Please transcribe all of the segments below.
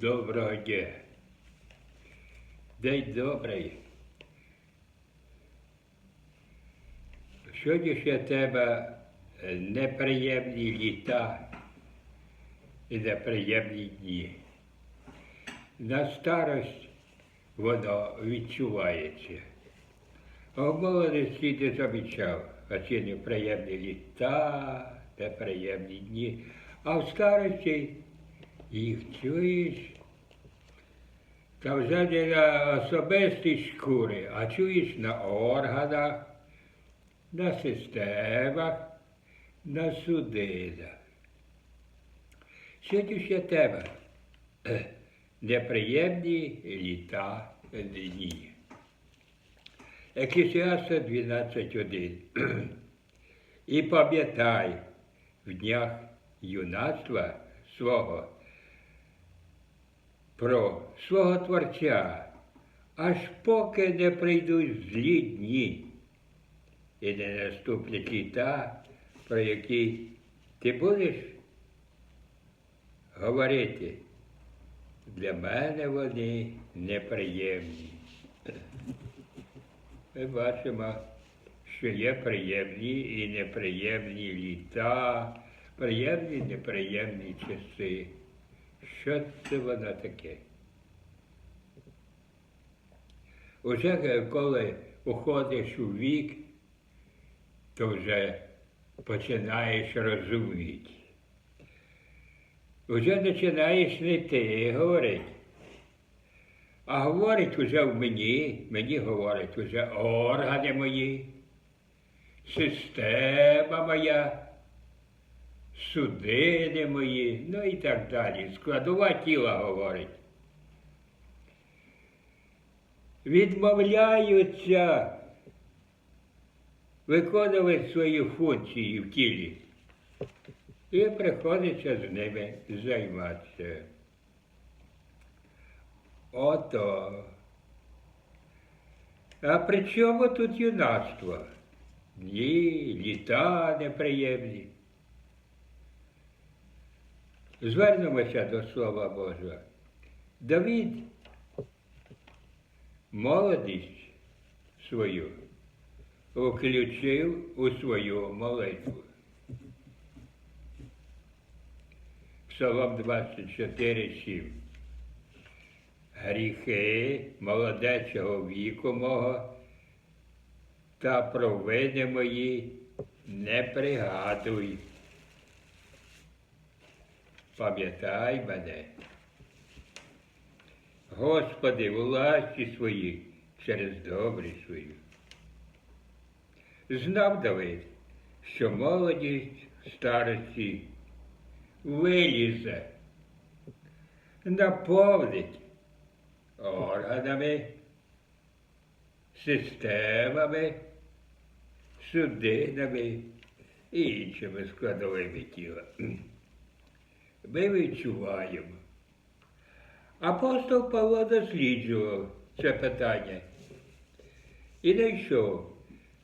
Доброго дня. День добрий. Сьогоднішня тема е, неприємні літа і неприємні дні. На старость воно відчувається. А в молодості не замічав, а ці неприємні літа, неприємні дні. А в старості їх чуєш. Та вже не на особистій шкурі, а чуєш на органах, на системах, на судинах. Сьогоднішня тема е, неприємні літа дні. Екклесіаста 12.1. І пам'ятай в днях юнацтва свого про свого Творця, аж поки не прийдуть злі дні і не наступлять літа, про які ти будеш говорити. Для мене вони неприємні. Ми бачимо, що є приємні і неприємні літа, приємні і неприємні часи. Що це воно таке? Уже коли уходиш у вік, то вже починаєш розуміти. Вже починаєш не ти говорити, а говорить уже в мені, мені говорить уже органи мої, система моя, судини мої, ну і так далі. Складова тіла говорить. Відмовляються виконувати свої функції в тілі. І приходиться з ними займатися. Ото. А при чому тут юнацтво? Ні, літа неприємні. Звернемося до Слова Божого. Давід молодість свою включив у свою молитву. Псалом 24, 7. Гріхи молодечого віку мого та провини мої не пригадуй. Пам'ятай мене. Господи, у ласті своїй через добрість свою. Знав Давид, що молодість в старості вилізе, наповнить органами, системами, судинами і іншими складовими тіла. Ми відчуваємо. Апостол Павло досліджував це питання і знайшов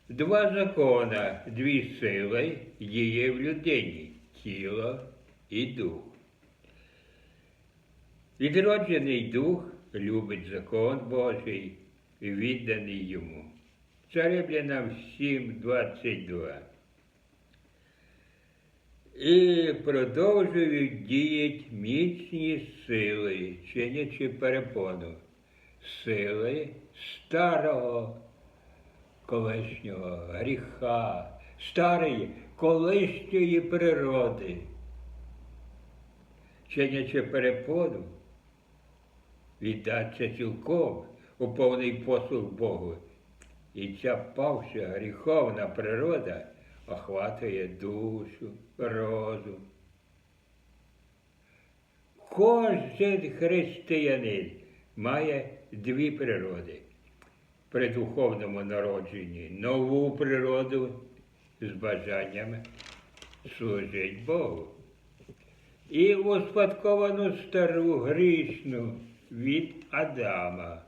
два закона, дві сили є в людині тіло і дух. Відроджений дух любить закон Божий відданий йому. Це Римлянам 7, 22. І продовжують діяти міцні сили, чинячи перепону, сили старого колишнього гріха, старої колишньої природи, чинячи перепону, віддаться цілком у повний послуг Богу. І ця павша гріховна природа охватує душу, розум. Кожен християнин має дві природи. При духовному народженні нову природу з бажаннями служить Богу. І успадковану стару грішну від Адама.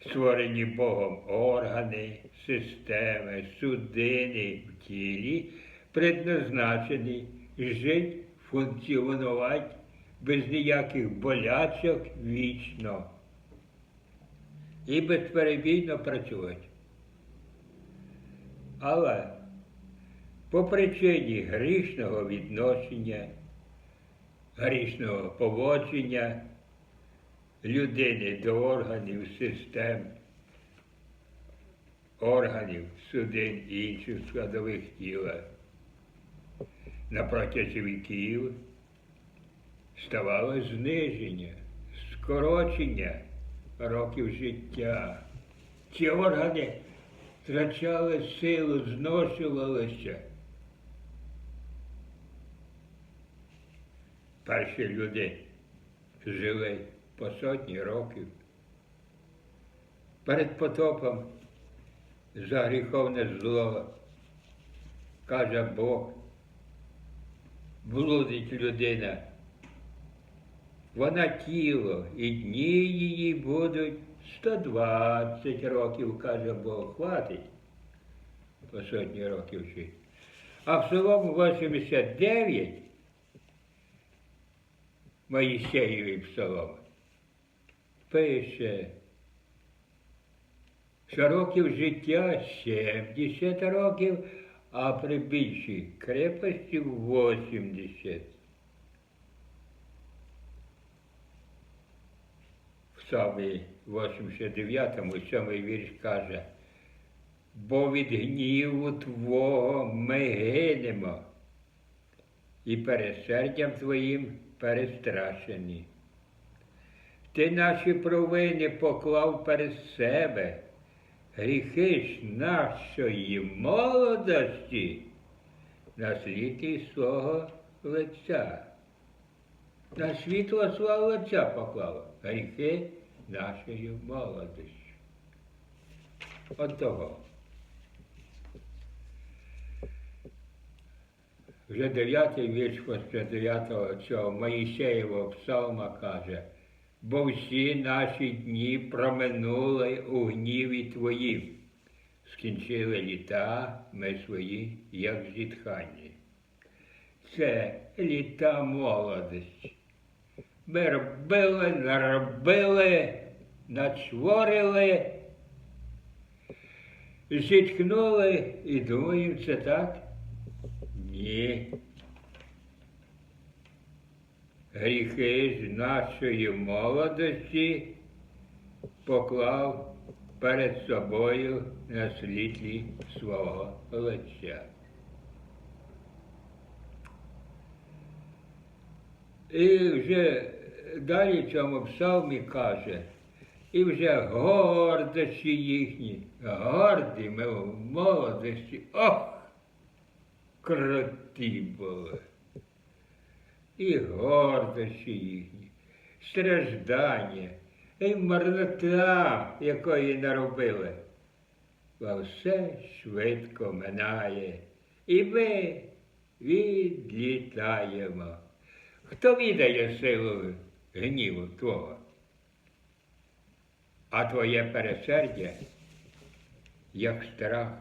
Створені Богом органи, системи, судини тілі, предназначені жити, функціонувати без ніяких болячок вічно і безперебійно працювати. Але по причині грішного відношення, грішного поводження людини до органів систем, органів, судин і інших складових тіла на протязі віків ставало зниження, скорочення років життя. Ці органи втрачали силу, зношувалися. Перші люди жили по сотні років. Перед потопом за гріховне зло, каже Бог, блудить людина. Вона тіло, і дні її будуть 120 років, каже Бог, хватить по сотні років жити. А в Псалом 89 Моїсеєвий псалом пише, що років життя 70 років, а при більшій крепості 80. В Псалмі 89, 7 вірш каже, бо від гніву Твого ми гинемо, і пересердям Твоїм перестрашені. Ти наші провини поклав перед себе, гріхи нашої молодості на світлі свого лиця. На світло свого лиця поклав гріхи нашої молодості. От того. Вже дев'ятий вірш після дев'ятого цього Моїсеєвого псалма каже, бо всі наші дні проминули у гніві Твоїм, скінчили літа ми свої, як зітхання. Це літа молодості. Ми робили, наробили, начворили, зіткнули і думаємо, це так. Ні. Гріхи з нашої молодості поклав перед собою на світлі свого лиця. І вже далі в цьому псалмі каже, і вже гордощі їхні, горді ми в молодості. Ох! кроті були. І гордощі їхні, страждання, і марнота, якої наробили. Бо все швидко минає, і ми відлітаємо. Хто віддає силу гніву Твого? А твоє пересердя, як страх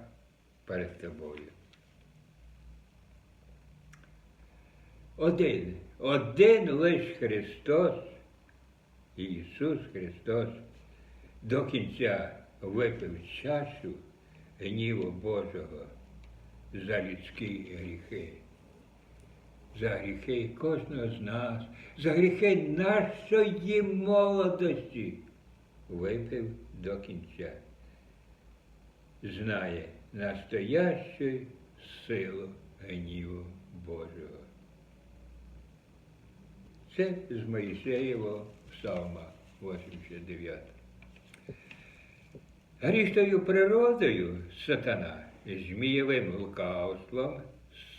перед тобою. Один, один лиш Христос, Ісус Христос, до кінця випив чашу гніву Божого за людські гріхи, за гріхи кожного з нас, за гріхи нашої молодості випив до кінця. Знає настоящу силу гніву Божого. Це з Моїсеєвого псалма 89. Гріхтою природою сатана змієвим лукавством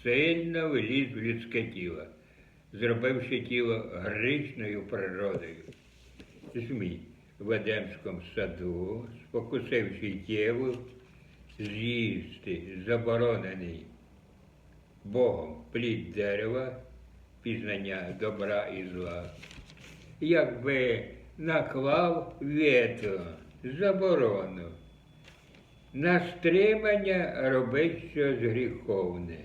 сильно вліз в людське тіло, зробивши тіло грішною природою. Змій в Едемському саду, спокусивши Єву, з'їсти заборонений Богом плід дерева, пізнання добра і зла. Якби наклав вето, заборону, на стримання робить щось гріховне.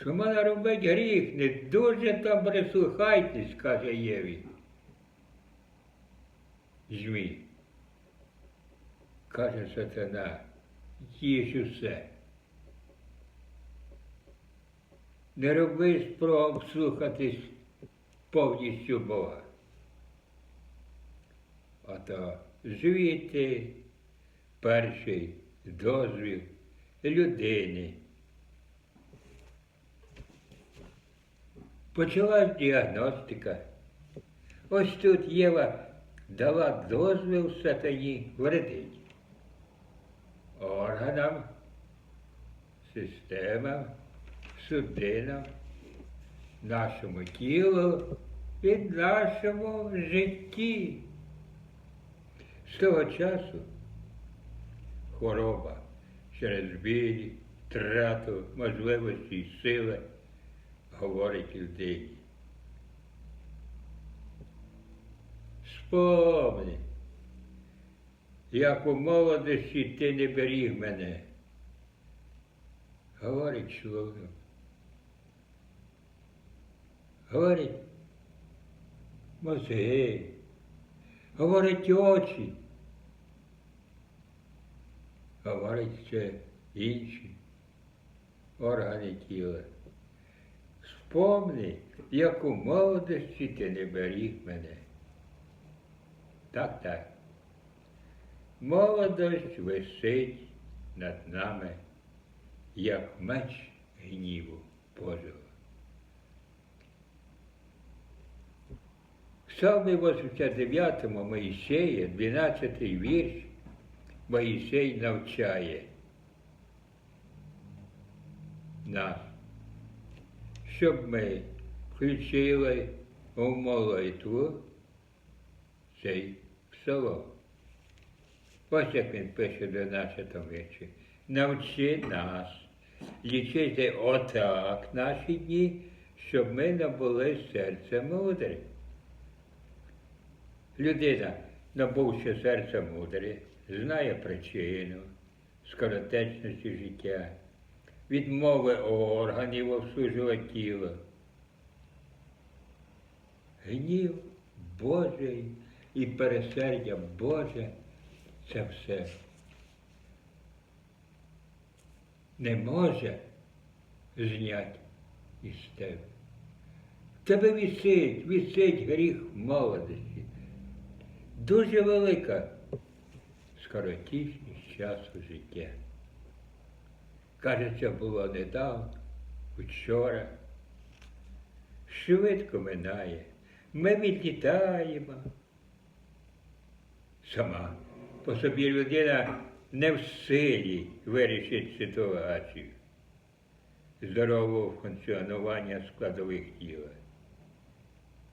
що мене робить гріх, не дуже там прислухайтесь, каже Єві. Змій. Каже сатана, їж усе. Не роби спроб слухатись повністю Бога. Ото звідти перший дозвіл людини. Почалась діагностика. Ось тут Єва дала дозвіл сатані вредить. Органам, системам, судинам, нашому тілу і нашому житті. З того часу хвороба через біль, втрату можливості і сили говорить людині. Спомни, як у молодості ти не беріг мене. Говорить чоловік. Говорить мозги, говорить очі, говорить ще інші органи тіла. Спомни, як у молодості ти не беріг мене. Так, так. Молодость висить над нами, як меч гніву Божого. В Псалмі 89 Моїсея, 12 вірш, Моїсей навчає нас, щоб ми включили у молитву цей псалом. Ось як він пише в 12 вірші. Навчи нас лічити отак наші дні, щоб ми набули серця мудрі. Людина, набувши серця мудрі, знає причину скоротечності життя, відмови органів обслужувати тіло. Гнів Божий і пересердя Боже це все не може зняти із тебе. Тебе висить, висить гріх молодості. Дуже велика скоротічність часу життя. Каже, це було недавно, вчора. Швидко минає. Ми відлітаємо. Сама по собі людина не в силі вирішити ситуацію здорового функціонування складових тіла.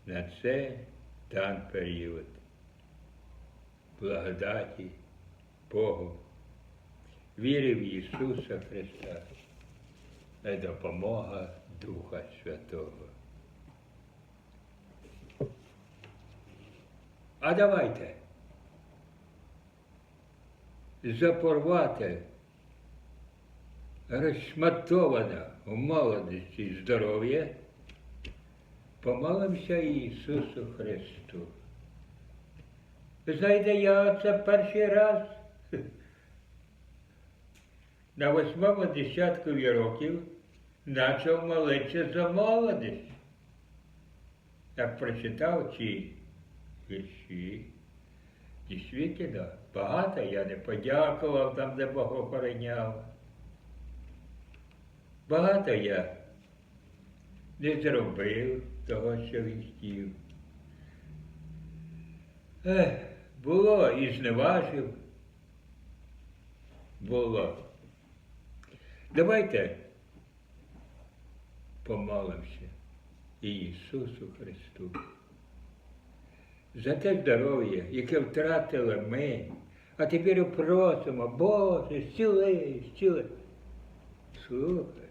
На це дан період благодаті Богу, віри в Ісуса Христа і допомога Духа Святого. А давайте запорвати розшматоване у молодості здоров'я, помолимося Ісусу Христу. Ви знаєте, я це перший раз на восьмому десятку років почав молитися за молодість. Як прочитав ці вірші, дійсно, багато я не подякував там, де Бог охороняв. Багато я не зробив того, що він хотів. Ех, було і зневажив. Було. Давайте помолимося Ісусу Христу. За те здоров'я, яке втратили ми, а тепер просимо, Боже, зціли, зціли. Слухай,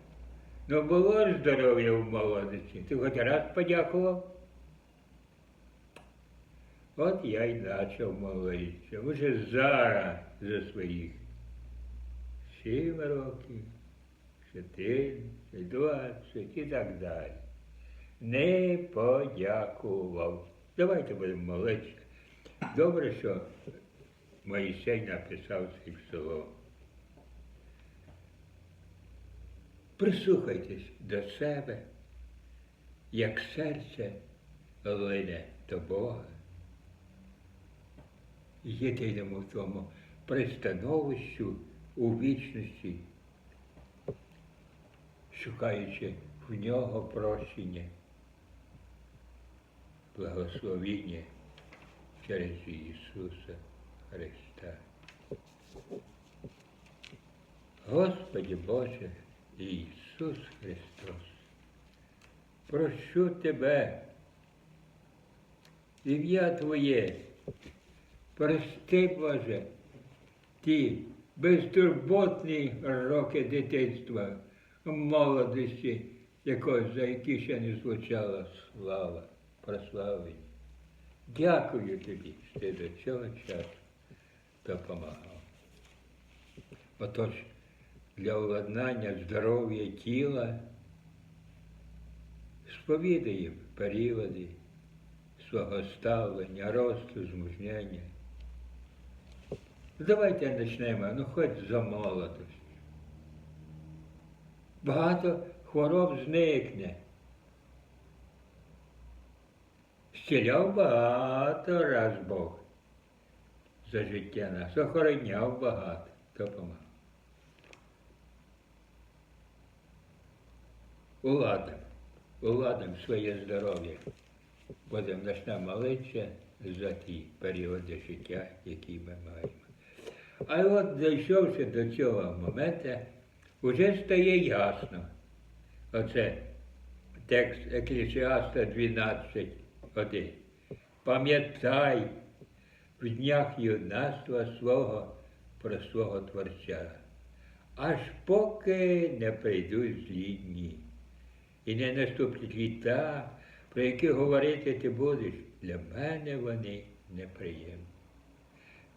ну було ж здоров'я в молодості, ти хоч раз подякував? От я й почав молитися. Вже зараз за своїх сім років, 14, 20 і так далі. Не подякував. Давайте будемо молитися. Добре, що Моїсей написав цей псалом. Прислухайтесь до себе, як серце лине до Бога. Єдиному в тому пристановищу у вічності, шукаючи в нього прощення, благословіння через Ісуса Христа. Господи Боже Ісус Христос, прощу Тебе, ім'я Твоє, прости, Боже, ті безтурботні роки дитинства, молодості, якось, за які ще не звучала слава, прославлення. Дякую тобі, що ти до цього часу допомагав. Отож, для уладнання здоров'я тіла сповідаємо періоди свого ставлення, росту, змужняння. Давайте почнемо, ну хоч за молодості. Багато хвороб зникне. Зціляв багато раз Бог за життя нас, охороняв багато, допомагав. Уладимо, уладимо своє здоров'я. Будемо почнемо молитися за ті періоди життя, які ми маємо. А от дійшовши до цього моменту, вже стає ясно. Оце текст Еклесіаста 12, 1. Пам'ятай в днях юнацтва свого про свого Творця, аж поки не прийдуть злі дні. І не наступлять літа, про які говорити ти будеш, для мене вони неприємні.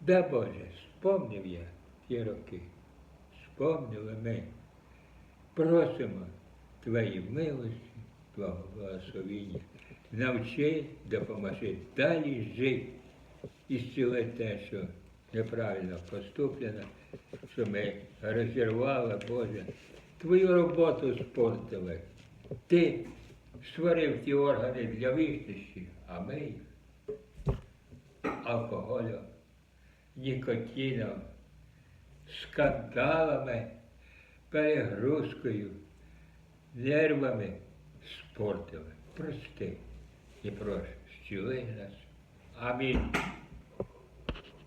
Да Боже, спомнив я ті роки, спомнили ми. Просимо Твої милості, Твого благословіння. Навчи, допоможи далі жити і зціли те, що неправильно поступлено, що ми розірвали, Боже. Твою роботу спортили. Ти створив ті органи для вічності, а ми їх алкоголем, нікотином, скандалами, перегрузкою, нервами спортили. Прости і прошу, зціли нас. Амінь.